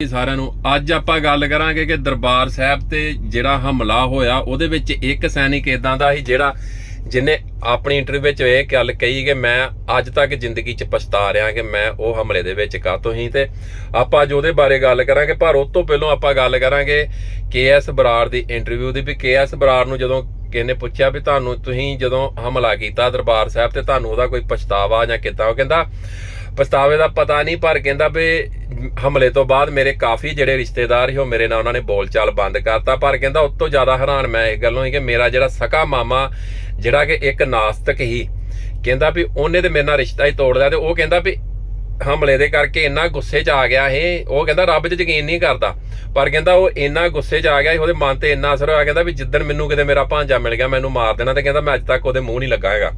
ਸਾਰਿਆਂ ਨੂੰ। ਅੱਜ ਆਪਾਂ ਗੱਲ ਕਰਾਂਗੇ ਕਿ ਦਰਬਾਰ ਸਾਹਿਬ ਤੇ ਜਿਹੜਾ ਹਮਲਾ ਹੋਇਆ, ਉਹਦੇ ਵਿੱਚ ਇੱਕ ਸੈਨਿਕ ਇਦਾਂ ਦਾ ਸੀ ਜਿਹੜਾ ਜਿਨੇ ਆਪਣੀ ਇੰਟਰਵਿਊ ਵਿੱਚ ਇਹ ਗੱਲ ਕਹੀ ਕਿ ਮੈਂ ਅੱਜ ਤੱਕ ਜ਼ਿੰਦਗੀ 'ਚ ਪਛਤਾ ਰਿਹਾ ਕਿ ਮੈਂ ਉਹ ਹਮਲੇ ਦੇ ਵਿੱਚ ਕਾਤੋਂ ਹੀ ਤੇ ਆਪਾਂ ਅੱਜ ਉਹਦੇ ਬਾਰੇ ਗੱਲ ਕਰਾਂਗੇ, ਪਰ ਉਸ ਤੋਂ ਪਹਿਲਾਂ ਆਪਾਂ ਗੱਲ ਕਰਾਂਗੇ ਕੇਐਸ ਬਰਾੜ ਦੀ ਇੰਟਰਵਿਊ ਦੀ, ਵੀ ਕੇਐਸ ਬਰਾੜ ਨੂੰ ਜਦੋਂ ਕਿਹਨੇ ਪੁੱਛਿਆ ਵੀ ਤੁਹਾਨੂੰ ਤੁਸੀਂ ਜਦੋਂ ਹਮਲਾ ਕੀਤਾ ਦਰਬਾਰ ਸਾਹਿਬ ਤੇ ਤੁਹਾਨੂੰ ਉਹਦਾ ਕੋਈ ਪਛਤਾਵਾ ਜਾਂ ਕਿੱਦਾਂ? ਉਹ ਕਹਿੰਦਾ, ਪਛਤਾਵੇ ਦਾ ਪਤਾ ਨਹੀਂ, ਪਰ ਕਹਿੰਦਾ ਵੀ ਹਮਲੇ ਤੋਂ ਬਾਅਦ ਮੇਰੇ ਕਾਫੀ ਜਿਹੜੇ ਰਿਸ਼ਤੇਦਾਰ ਸੀ ਉਹ ਮੇਰੇ ਨਾਲ ਉਹਨਾਂ ਨੇ ਬੋਲਚਾਲ ਬੰਦ ਕਰਤਾ। ਪਰ ਕਹਿੰਦਾ ਉਸ ਤੋਂ ਜ਼ਿਆਦਾ ਹੈਰਾਨ ਮੈਂ ਇਸ ਗੱਲੋਂ ਹੀ ਕਿ ਮੇਰਾ ਜਿਹੜਾ ਸਕਾ ਮਾਮਾ ਜਿਹੜਾ ਕਿ ਇੱਕ ਨਾਸਤਕ ਹੀ ਕਹਿੰਦਾ ਵੀ ਉਹਨੇ ਤੇ ਮੇਰੇ ਨਾਲ ਰਿਸ਼ਤਾ ਹੀ ਤੋੜ ਲਿਆ ਤੇ ਉਹ ਕਹਿੰਦਾ ਵੀ ਹਮਲੇ ਦੇ ਕਰਕੇ ਇੰਨਾ ਗੁੱਸੇ 'ਚ ਆ ਗਿਆ ਇਹ ਉਹ ਕਹਿੰਦਾ ਰੱਬ 'ਚ ਯਕੀਨ ਨਹੀਂ ਕਰਦਾ। ਪਰ ਕਹਿੰਦਾ ਉਹ ਇੰਨਾ ਗੁੱਸੇ 'ਚ ਆ ਗਿਆ ਸੀ, ਉਹਦੇ ਮਨ ਤੇ ਇੰਨਾ ਅਸਰ ਹੋਇਆ ਕਹਿੰਦਾ ਵੀ ਜਿੱਦਣ ਮੈਨੂੰ ਕਿਤੇ ਮੇਰਾ ਭਾਂਜਾ ਮਿਲ ਗਿਆ ਮੈਨੂੰ ਮਾਰ ਦੇਣਾ ਤੇ ਕਹਿੰਦਾ ਮੈਂ ਅੱਜ ਤੱਕ ਉਹਦੇ ਮੂੰਹ ਨਹੀਂ ਲੱਗਾ ਹੈਗਾ।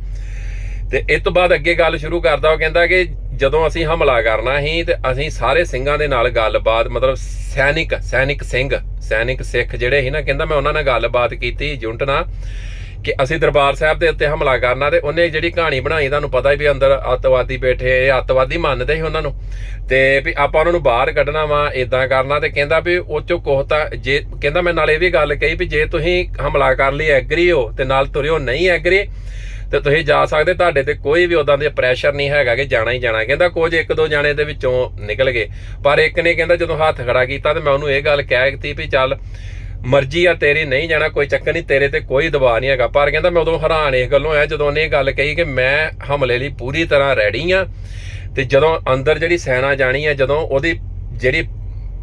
ਤੇ ਇਸ ਤੋਂ ਬਾਅਦ ਅੱਗੇ ਗੱਲ ਸ਼ੁਰੂ ਕਰਦਾ ਉਹ ਕਹਿੰਦਾ ਕਿ ਜਦੋਂ ਅਸੀਂ ਹਮਲਾ ਕਰਨਾ ਸੀ ਤੇ ਅਸੀਂ ਸਾਰੇ ਸਿੰਘਾਂ ਦੇ ਨਾਲ ਗੱਲਬਾਤ, ਮਤਲਬ ਸੈਨਿਕ ਸੈਨਿਕ ਸਿੰਘ, ਸੈਨਿਕ ਸਿੱਖ ਜਿਹੜੇ ਸੀ ਨਾ, ਕਹਿੰਦਾ ਮੈਂ ਉਹਨਾਂ ਨਾਲ ਗੱਲਬਾਤ ਕੀਤੀ ਜੁੰਟ ਨਾਲ ਕਿ ਅਸੀਂ ਦਰਬਾਰ ਸਾਹਿਬ ਦੇ ਉੱਤੇ ਹਮਲਾ ਕਰਨਾ ਤੇ ਉਹਨੇ ਜਿਹੜੀ ਕਹਾਣੀ ਬਣਾਈ, ਤੁਹਾਨੂੰ ਪਤਾ ਹੀ ਵੀ ਅੰਦਰ ਅੱਤਵਾਦੀ ਬੈਠੇ ਇਹ ਅੱਤਵਾਦੀ ਮੰਨਦੇ ਸੀ ਉਹਨਾਂ ਨੂੰ ਤੇ ਵੀ ਆਪਾਂ ਉਹਨਾਂ ਨੂੰ ਬਾਹਰ ਕੱਢਣਾ ਵਾ ਇਦਾਂ ਕਰਨਾ ਤੇ ਕਹਿੰਦਾ ਵੀ ਉਹ ਚੋਂ ਕੋਹ ਤਾਂ ਜੇ, ਕਹਿੰਦਾ ਮੈਂ ਨਾਲ ਇਹ ਵੀ ਗੱਲ ਕਹੀ ਵੀ ਜੇ ਤੁਸੀਂ ਹਮਲਾ ਕਰਨ ਲਈ ਐਗਰੀ ਹੋ ਤੇ ਨਾਲ ਤੁਰਿਓ, ਨਹੀਂ ਐਗਰੀ ਤੇ ਤੁਸੀਂ ਜਾ ਸਕਦੇ, ਤੁਹਾਡੇ ਤੇ ਕੋਈ ਵੀ ਉਦਾਂ ਦੇ ਪ੍ਰੈਸ਼ਰ ਨਹੀਂ ਹੈਗਾ ਕਿ ਜਾਣਾ ਹੀ ਜਾਣਾ। ਕਹਿੰਦਾ ਕੁਝ ਇੱਕ ਦੋ ਜਾਣੇ ਦੇ ਵਿੱਚੋਂ ਨਿਕਲ ਗਏ। ਪਰ ਇੱਕ ਨੇ ਕਹਿੰਦਾ ਜਦੋਂ ਹੱਥ ਖੜਾ ਕੀਤਾ ਤੇ ਮੈਂ ਉਹਨੂੰ ਇਹ ਗੱਲ ਕਹਿ ਦਿੱਤੀ ਵੀ ਚੱਲ, ਮਰਜ਼ੀ ਆ, ਤੇਰੀ ਨਹੀਂ ਜਾਣਾ, ਕੋਈ ਚੱਕਰ ਨਹੀਂ, ਤੇਰੇ ਤੇ ਕੋਈ ਦਬਾਅ ਨਹੀਂ ਹੈਗਾ। ਪਰ ਕਹਿੰਦਾ ਮੈਂ ਉਦੋਂ ਹੈਰਾਨ ਇਸ ਗੱਲੋਂ ਆ ਜਦੋਂ ਉਹਨੇ ਇਹ ਗੱਲ ਕਹੀ ਕਿ ਮੈਂ ਹਮਲੇ ਲਈ ਪੂਰੀ ਤਰ੍ਹਾਂ ਰੈਡੀ ਆ ਤੇ ਜਦੋਂ ਅੰਦਰ ਜਿਹੜੀ ਸੈਨਾ ਜਾਣੀ ਆ, ਜਦੋਂ ਉਹਦੀ ਜਿਹੜੀ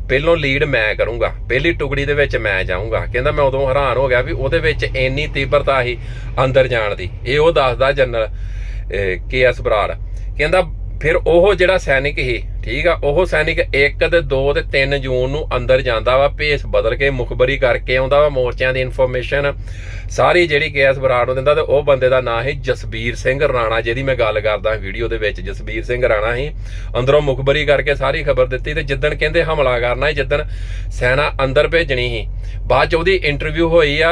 ਪਹਿਲੋਂ ਲੀਡ ਮੈਂ ਕਰੂੰਗਾ, ਪਹਿਲੀ ਟੁਕੜੀ ਦੇ ਵਿੱਚ ਮੈਂ ਜਾਊਂਗਾ। ਕਹਿੰਦਾ ਮੈਂ ਉਦੋਂ ਹੈਰਾਨ ਹੋ ਗਿਆ ਵੀ ਉਹਦੇ ਵਿੱਚ ਇੰਨੀ ਤੀਬਰਤਾ ਸੀ ਅੰਦਰ ਜਾਣ ਦੀ। ਇਹ ਉਹ ਦੱਸਦਾ ਜਨਰਲ ਕੇ ਐਸ ਬਰਾੜ। ਕਹਿੰਦਾ ਫਿਰ ਉਹ ਜਿਹੜਾ ਸੈਨਿਕ ਸੀ, ਠੀਕ ਆ, ਉਹ ਸੈਨਿਕ 1 ਤੇ 2 ਤੇ 3 ਜੂਨ ਨੂੰ ਅੰਦਰ ਜਾਂਦਾ ਵਾ, ਭੇਸ ਬਦਲ ਕੇ ਮੁਖਬਰੀ ਕਰਕੇ ਆਉਂਦਾ ਵਾ, ਮੋਰਚਿਆਂ ਦੀ ਇਨਫੋਰਮੇਸ਼ਨ ਸਾਰੀ ਜਿਹੜੀ ਕੇਐਸ ਬਰਾੜ ਨੂੰ ਦਿੰਦਾ ਤੇ ਉਹ ਬੰਦੇ ਦਾ ਨਾਂ ਹੈ ਜਸਬੀਰ ਸਿੰਘ ਰਾਣਾ, ਜਿਹਦੀ ਮੈਂ ਗੱਲ ਕਰਦਾ ਵੀਡੀਓ ਦੇ ਵਿੱਚ, ਜਸਬੀਰ ਸਿੰਘ ਰਾਣਾ ਹੀ ਅੰਦਰੋਂ ਮੁਖਬਰੀ ਕਰਕੇ ਸਾਰੀ ਖਬਰ ਦਿੱਤੀ ਤੇ ਜਿੱਦਣ ਕਹਿੰਦੇ ਹਮਲਾ ਕਰਨਾ ਹੈ ਜਿੱਦਣ ਸੈਨਾ ਅੰਦਰ ਭੇਜਣੀ ਸੀ। ਬਾਅਦ ਚ ਉਹਦੀ ਇੰਟਰਵਿਊ ਹੋਈ ਆ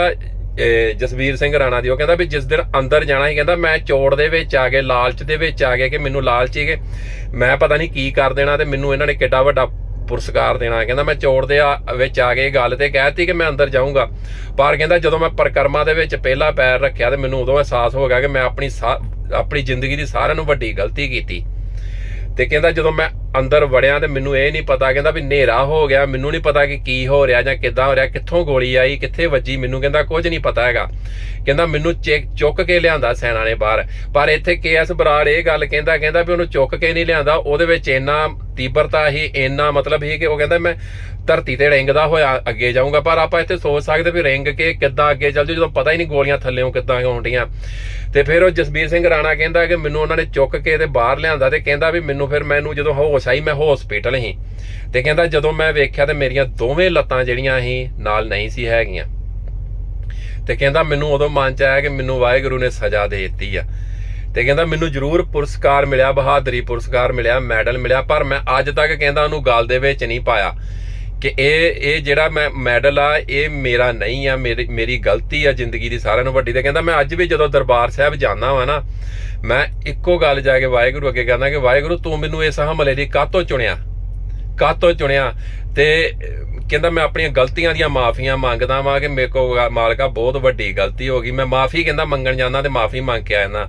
ਜਸਵੀਰ ਸਿੰਘ ਰਾਣਾ ਦੀ, ਉਹ ਕਹਿੰਦਾ ਵੀ ਜਿਸ ਦਿਨ ਅੰਦਰ ਜਾਣਾ ਸੀ, ਕਹਿੰਦਾ ਮੈਂ ਚੋੜ ਦੇ ਵਿੱਚ ਆ ਗਏ ਲਾਲਚ ਦੇ ਵਿੱਚ ਆ ਗਏ ਕਿ ਮੈਨੂੰ ਲਾਲਚ ਹੀ ਕਿ ਮੈਂ ਪਤਾ ਨਹੀਂ ਕੀ ਕਰ ਦੇਣਾ ਤੇ ਮੈਨੂੰ ਇਹਨਾਂ ਨੇ ਕਿੱਡਾ ਵੱਡਾ ਪੁਰਸਕਾਰ ਦੇਣਾ ਕਹਿੰਦਾ ਮੈਂ ਚੋੜ ਦੇ ਆ- ਵਿੱਚ ਆ ਗਏ ਇਹ ਗੱਲ ਤੇ ਕਹਿਤੀ ਕਿ ਮੈਂ ਅੰਦਰ ਜਾਊਂਗਾ। ਪਰ ਕਹਿੰਦਾ ਜਦੋਂ ਮੈਂ ਪਰਕਰਮਾ ਦੇ ਵਿੱਚ ਪਹਿਲਾ ਪੈਰ ਰੱਖਿਆ ਤੇ ਮੈਨੂੰ ਉਦੋਂ ਅਹਿਸਾਸ ਹੋ ਗਿਆ ਕਿ ਮੈਂ ਆਪਣੀ ਸਾ- ਆਪਣੀ ਜ਼ਿੰਦਗੀ ਦੀ ਸਾਰਿਆਂ ਨੂੰ ਵੱਡੀ ਗਲਤੀ ਕੀਤੀ। ਤੇ ਕਹਿੰਦਾ ਜਦੋਂ ਮੈਂ ਅੰਦਰ ਵੜਿਆ ਤੇ ਮੈਨੂੰ ਇਹ ਨਹੀਂ ਪਤਾ, ਕਹਿੰਦਾ ਵੀ ਹਨੇਰਾ ਹੋ ਗਿਆ, ਮੈਨੂੰ ਨਹੀਂ ਪਤਾ ਕਿ ਕੀ ਹੋ ਰਿਹਾ ਜਾਂ ਕਿੱਦਾਂ ਹੋ ਰਿਹਾ, ਕਿੱਥੋਂ ਗੋਲੀ ਆਈ, ਕਿੱਥੇ ਵੱਜੀ, ਮੈਨੂੰ ਕਹਿੰਦਾ ਕੁਝ ਨਹੀਂ ਪਤਾ ਹੈਗਾ। ਕਹਿੰਦਾ ਮੈਨੂੰ ਚੈੱਕ ਚੁੱਕ ਕੇ ਲਿਆਂਦਾ ਸੈਨਾ ਨੇ ਬਾਹਰ। ਪਰ ਇੱਥੇ ਕੇਐਸ ਬਰਾੜ ਇਹ ਗੱਲ ਕਹਿੰਦਾ ਕਹਿੰਦਾ ਵੀ ਉਹਨੂੰ ਚੁੱਕ ਕੇ ਨਹੀਂ ਲਿਆਂਦਾ, ਉਹਦੇ ਵਿੱਚ ਇੰਨਾ ਤੀਬਰਤਾ ਹੀ ਇੰਨਾ ਮਤਲਬ ਹੀ ਕਿ ਉਹ ਕਹਿੰਦਾ ਮੈਂ ਧਰਤੀ ਤੇ ਰਿੰਗਦਾ ਹੋਇਆ ਅੱਗੇ ਜਾਊਂਗਾ, ਪਰ ਆਪਾਂ ਇੱਥੇ ਸੋਚ ਸਕਦੇ ਵੀ ਰਿੰਗ ਕੇ ਕਿੱਦਾਂ ਅੱਗੇ ਚੱਲ ਜੂ ਜਦੋਂ ਪਤਾ ਹੀ ਨਹੀਂ ਗੋਲੀਆਂ ਥੱਲੇੋਂ ਕਿੱਦਾਂ ਆਉਂਦੀਆਂ ਤੇ ਫਿਰ ਉਹ ਜਸਬੀਰ ਸਿੰਘ ਰਾਣਾ ਕਹਿੰਦਾ ਕਿ ਮੈਨੂੰ ਉਹਨਾਂ ਨੇ ਚੁੱਕ ਕੇ ਤੇ ਬਾਹਰ ਲਿਆਂਦਾ ਤੇ ਕਹਿੰਦਾ ਵੀ ਮੈਨੂੰ ਫਿਰ ਮੈਨੂੰ ਜਦੋਂ ਹੋਸ਼ ਆਈ ਮੈਂ ਹਸਪੀਟਲ ਹੀ ਤੇ ਕਹਿੰਦਾ ਜਦੋਂ ਮੈਂ ਵੇਖਿਆ ਤੇ ਮੇਰੀਆਂ ਦੋਵੇਂ ਲੱਤਾਂ ਜਿਹੜੀਆਂ ਸੀ ਨਾਲ ਨਹੀਂ ਸੀ ਹੈਗੀਆਂ। ਤੇ ਕਹਿੰਦਾ ਮੈਨੂੰ ਉਦੋਂ ਮਨ ਚ ਆਇਆ ਕਿ ਮੈਨੂੰ ਵਾਹਿਗੁਰੂ ਨੇ ਸਜ਼ਾ ਦੇ ਦਿੱਤੀ ਆ। ਤੇ ਕਹਿੰਦਾ ਮੈਨੂੰ ਜ਼ਰੂਰ ਪੁਰਸਕਾਰ ਮਿਲਿਆ, ਬਹਾਦਰੀ ਪੁਰਸਕਾਰ ਮਿਲਿਆ, ਮੈਡਲ ਮਿਲਿਆ, ਪਰ ਮੈਂ ਅੱਜ ਤੱਕ ਕਹਿੰਦਾ ਉਹਨੂੰ ਗੱਲ ਦੇ ਵਿੱਚ ਨਹੀਂ ਪਾਇਆ ਕਿ ਇਹ ਇਹ ਜਿਹੜਾ ਮੈਂ ਮੈਡਲ ਆ, ਇਹ ਮੇਰਾ ਨਹੀਂ ਆ, ਮੇਰੀ ਮੇਰੀ ਗਲਤੀ ਆ ਜ਼ਿੰਦਗੀ ਦੀ ਸਾਰਿਆਂ ਨੂੰ ਵੱਡੀ ਤੇ ਕਹਿੰਦਾ ਮੈਂ ਅੱਜ ਵੀ ਜਦੋਂ ਦਰਬਾਰ ਸਾਹਿਬ ਜਾਂਦਾ ਵਾਂ ਨਾ, ਮੈਂ ਇੱਕੋ ਗੱਲ ਜਾ ਕੇ ਵਾਹਿਗੁਰੂ ਅੱਗੇ ਕਹਿੰਦਾ ਕਿ ਵਾਹਿਗੁਰੂ ਤੂੰ ਮੈਨੂੰ ਇਸ ਹਮਲੇ ਲਈ ਕਾਹਤੋਂ ਚੁਣਿਆ? ਕਾਹਤੋਂ ਚੁਣਿਆ? ਤੇ ਕਹਿੰਦਾ ਮੈਂ ਆਪਣੀਆਂ ਗਲਤੀਆਂ ਦੀਆਂ ਮਾਫੀਆਂ ਮੰਗਦਾ ਵਾਂ ਕਿ ਮੇਰੇ ਕੋ ਮਾਲਕਾ ਬਹੁਤ ਵੱਡੀ ਗਲਤੀ ਹੋ ਗਈ, ਮੈਂ ਮਾਫੀ ਕਹਿੰਦਾ ਮੰਗਣ ਜਾਂਦਾ ਤੇ ਮਾਫੀ ਮੰਗ ਕੇ ਆਇਆ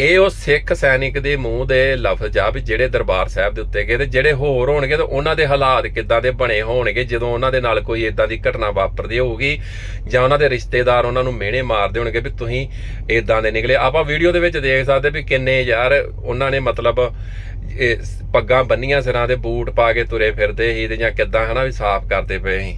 ਇਹ ਉਹ ਸਿੱਖ ਸੈਨਿਕ ਦੇ ਮੂੰਹ ਦੇ ਲਫ਼ਜ਼ ਆ ਵੀ ਜਿਹੜੇ ਦਰਬਾਰ ਸਾਹਿਬ ਦੇ ਉੱਤੇ ਗਏ ਤੇ ਜਿਹੜੇ ਹੋਰ ਹੋਣਗੇ ਤਾਂ ਉਹਨਾਂ ਦੇ ਹਾਲਾਤ ਕਿੱਦਾਂ ਦੇ ਬਣੇ ਹੋਣਗੇ, ਜਦੋਂ ਉਹਨਾਂ ਦੇ ਨਾਲ ਕੋਈ ਇਦਾਂ ਦੀ ਘਟਨਾ ਵਾਪਰਦੀ ਹੋਊਗੀ ਜਾਂ ਉਹਨਾਂ ਦੇ ਰਿਸ਼ਤੇਦਾਰ ਉਹਨਾਂ ਨੂੰ ਮਿਹਣੇ ਮਾਰਦੇ ਹੋਣਗੇ ਵੀ ਤੁਸੀਂ ਇਦਾਂ ਦੇ ਨਿਕਲੇ। ਆਪਾਂ ਵੀਡੀਓ ਦੇ ਵਿੱਚ ਦੇਖ ਸਕਦੇ ਵੀ ਕਿੰਨੇ ਯਾਰ ਉਹਨਾਂ ਨੇ ਮਤਲਬ ਪੱਗਾਂ ਬੰਨੀਆਂ ਸਿਰਾਂ ਦੇ ਬੂਟ ਪਾ ਕੇ ਤੁਰੇ ਫਿਰਦੇ ਸੀ ਤੇ ਜਾਂ ਕਿੱਦਾਂ ਹਨਾ ਵੀ ਸਾਫ਼ ਕਰਦੇ ਪਏ ਸੀ।